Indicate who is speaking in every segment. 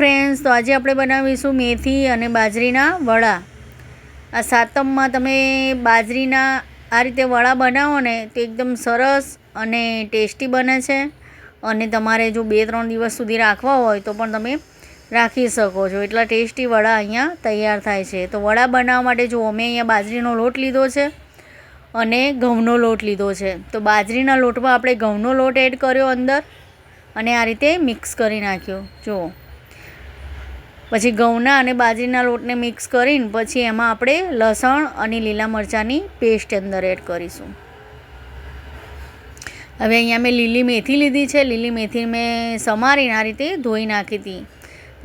Speaker 1: Friends તો આજે આપણે બનાવીશું મેથી અને બાજરીના વડા. આ સાતમમાં તમે બાજરીના આ રીતે વડા બનાવો ને, તો એકદમ સરસ અને ટેસ્ટી બને છે. અને તમારે જો બે ત્રણ દિવસ સુધી રાખવા હોય, તો પણ તમે રાખી શકો છો. એટલા ટેસ્ટી વડા અહીંયા તૈયાર થાય છે. તો વડા બનાવવા માટે જો અમે અહીંયા બાજરીનો લોટ લીધો છે અને ઘઉંનો લોટ લીધો છે. તો બાજરીના લોટમાં આપણે ઘઉંનો લોટ એડ કર્યો અંદર અને આ રીતે મિક્સ કરી નાખ્યો. જુઓ. પછી ઘઉંના અને બાજરીના લોટને મિક્સ કરીને પછી એમાં આપણે લસણ અને લીલા મરચાંની પેસ્ટ અંદર એડ કરીશું. હવે અહીંયા મેં લીલી મેથી લીધી છે. લીલી મેથી મેં સમારીને આ રીતે ધોઈ નાખી હતી,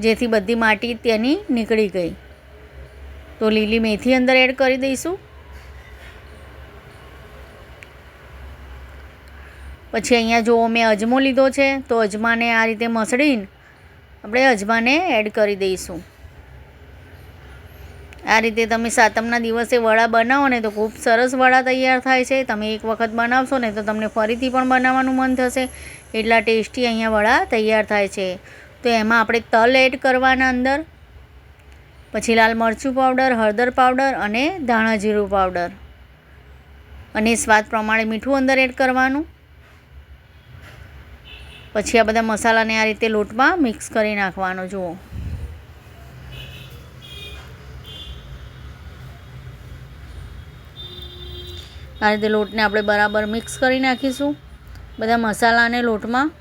Speaker 1: જેથી બધી માટી તેની નીકળી ગઈ. તો લીલી મેથી અંદર એડ કરી દઈશું. પછી અહીંયા જો મેં અજમો લીધો છે, તો અજમાને આ રીતે મસળીને આપણે અજમાને એડ કરી દઈશું. આ રીતે તમે સાતમના દિવસે વડા બનાવો ને તો ખૂબ સરસ વડા તૈયાર થાય છે. તમે એક વખત બનાવશો ને તો તમને ફરીથી પણ બનાવવાનું મન થશે. એટલા ટેસ્ટી અહીંયા વડા તૈયાર થાય છે. તો એમાં આપણે તલ એડ કરવાના અંદર. પછી લાલ મરચું પાવડર હળદર પાવડર અને ધાણા જીરું પાવડર અને સ્વાદ પ્રમાણે મીઠું અંદર એડ કરવાનું. પછી આ બધા મસાલાને આ રીતે લોટમાં મિક્સ કરી નાખવાનો, જુઓ. આ રીતે લોટને આપણે બરાબર મિક્સ કરી નાખીશું. બધા મસાલાને લોટમાં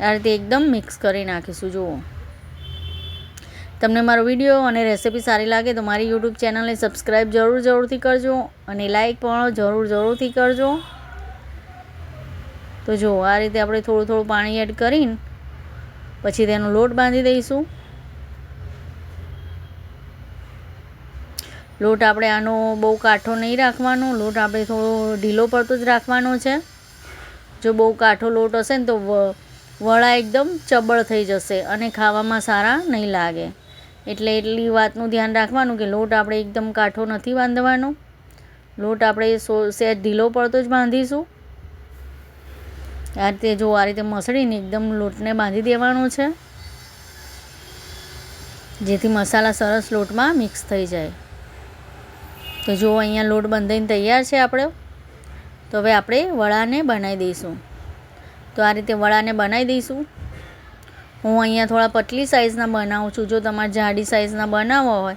Speaker 1: આ રીતે એકદમ મિક્સ કરી નાખીશું, જુઓ. તમને મારો વીડિયો અને રેસિપી સારી લાગે તો મારી યુટ્યુબ ચેનલને સબસ્ક્રાઈબ જરૂર જરૂરથી કરજો અને લાઈક પણ જરૂર જરૂરથી કરજો. તો જો, આ રીતે આપણે થોડું થોડું પાણી એડ કરીને પછી તેનો લોટ બાંધી દઈશું. લોટ આપણે આનો બહુ કાઠો નહીં રાખવાનો, લોટ આપણે થોડો ઢીલો પડતો જ રાખવાનો છે. જો બહુ કાઠો લોટ હશે ને તો વડા એકદમ ચબળ થઈ જશે અને ખાવામાં સારા નહીં લાગે. એટલે એટલી વાતનું ધ્યાન રાખવાનું કે લોટ આપણે એકદમ કાઠો નથી બાંધવાનો. લોટ આપણે સો સેજ ઢીલો પડતો જ બાંધીશું. આ રીતે જો આ રીતે મસળીને એકદમ લોટને બાંધી દેવાનો છે. જેથી મસાલા સરસ લોટમાં મિક્સ થઈ જાય. તો જો અહીંયા લોટ બંધાઈને તૈયાર છે આપણે, તો હવે આપણે વડાને બનાવી દઈશું. તો આ રીતે વડાને બનાવી દઈશું. હું અહીંયા થોડા પતલી સાઇઝના બનાવું છું. જો તમારે જાડી સાઇઝના બનાવવા હોય,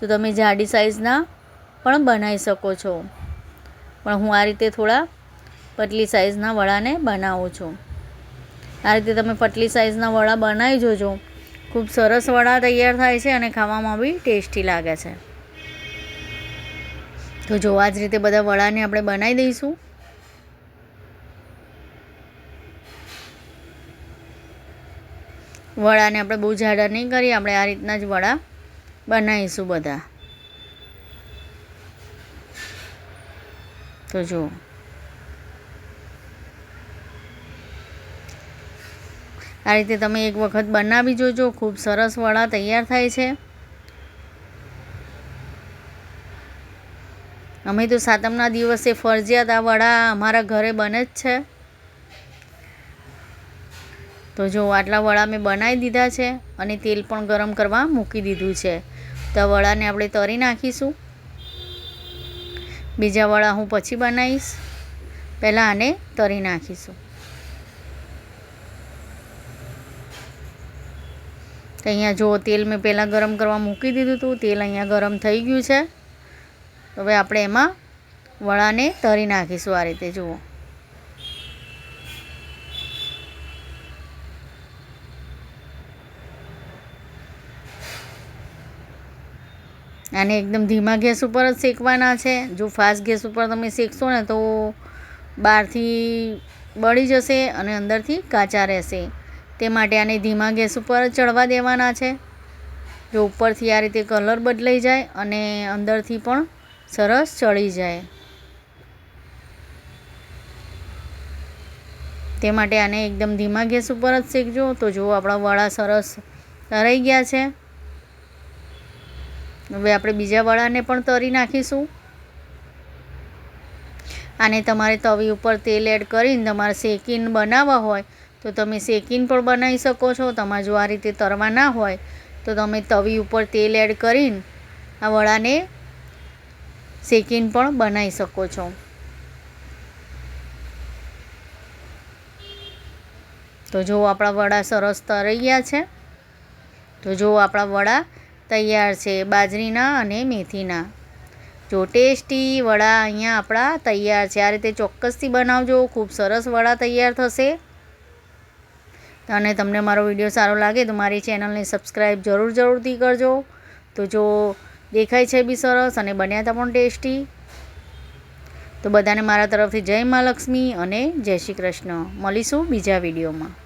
Speaker 1: તો તમે જાડી સાઇઝના પણ બનાવી શકો છો. પણ હું આ રીતે થોડા પતલી સાઇઝના વડાને બનાવો છો. આ રીતે તમે પટલી સાઇઝના વડા બનાવી જોજો. ખૂબ સરસ વડા તૈયાર થાય છે અને ખાવામાં બી ટેસ્ટી લાગે છે. તો જો આ જ રીતે બધા વડાને આપણે બનાવી દઈશું. વડાને આપણે બહુ જાડા નહીં કરીએ, આપણે આ રીતના જ વડા બનાવીશું બધા. તો જુઓ આ રીતે તમે એક વખત બનાવી જોજો. ખૂબ સરસ વડા તૈયાર થાય છે. અમે તો સાતમના દિવસે ફરજિયાત આ વડા અમારા ઘરે બને જ છે. તો જો આટલા વડા મેં બનાવી દીધા છે અને તેલ પણ ગરમ કરવા મૂકી દીધું છે. તો વડાને આપણે તરી નાખીશું. બીજા વડા હું પછી બનાવીશ. પહેલાં આને તરી નાખીશું. તો અહીંયા જો તેલ મેં પહેલાં ગરમ કરવા મૂકી દીધું હતું, તેલ અહીંયા ગરમ થઈ ગયું છે. હવે આપણે એમાં વડાને તરી નાખીશું આ રીતે, જુઓ. આને એકદમ ધીમા ગેસ ઉપર જ શેકવાના છે. જો ફાસ્ટ ગેસ ઉપર તમે શેકશો ને તો બહારથી બળી જશે અને અંદરથી કાચા રહેશે. તે માટે આને ધીમા ગેસ ઉપર ચડવા દેવાના છે. જો ઉપરથી આ રીતે કલર બદલાઈ જાય અને અંદરથી પણ સરસ ચડી જાય. તે માટે આને એકદમ ધીમા ગેસ ઉપર જ શેકજો. તો જો આપણા વડા સરસ તરાઈ ગયા છે. હવે આપણે બીજા વડાને પણ તરી નાખીશું. આને તમારે તવી ઉપર તેલ એડ કરીને તમારે શેકીને બનાવવા હોય તો તમે શેકીને પણ બનાવી શકો છો. તમારે જો આ રીતે તરવા ના હોય, તો તમે તવી ઉપર તેલ એડ કરીને આ વડાને શેકીને પણ બનાવી શકો છો. તો જો આપણા વડા સરસ તરી ગયા છે. તો જો આપણા વડા તૈયાર છે બાજરીના અને મેથીના. જો ટેસ્ટી વડા અહીંયા આપણા તૈયાર છે. આ રીતે ચોક્કસથી બનાવજો. ખૂબ સરસ વડા તૈયાર થશે. અને તમને મારો વીડિયો સારો લાગે તો મારી ચેનલને સબસ્ક્રાઈબ જરૂર જરૂરથી કરજો. તો જો દેખાય છે બી સરસ અને બન્યા હતા પણ ટેસ્ટી. તો બધાને મારા તરફથી જય મા લક્ષ્મી અને જય શ્રી કૃષ્ણ. મળીશું બીજા વિડીયોમાં.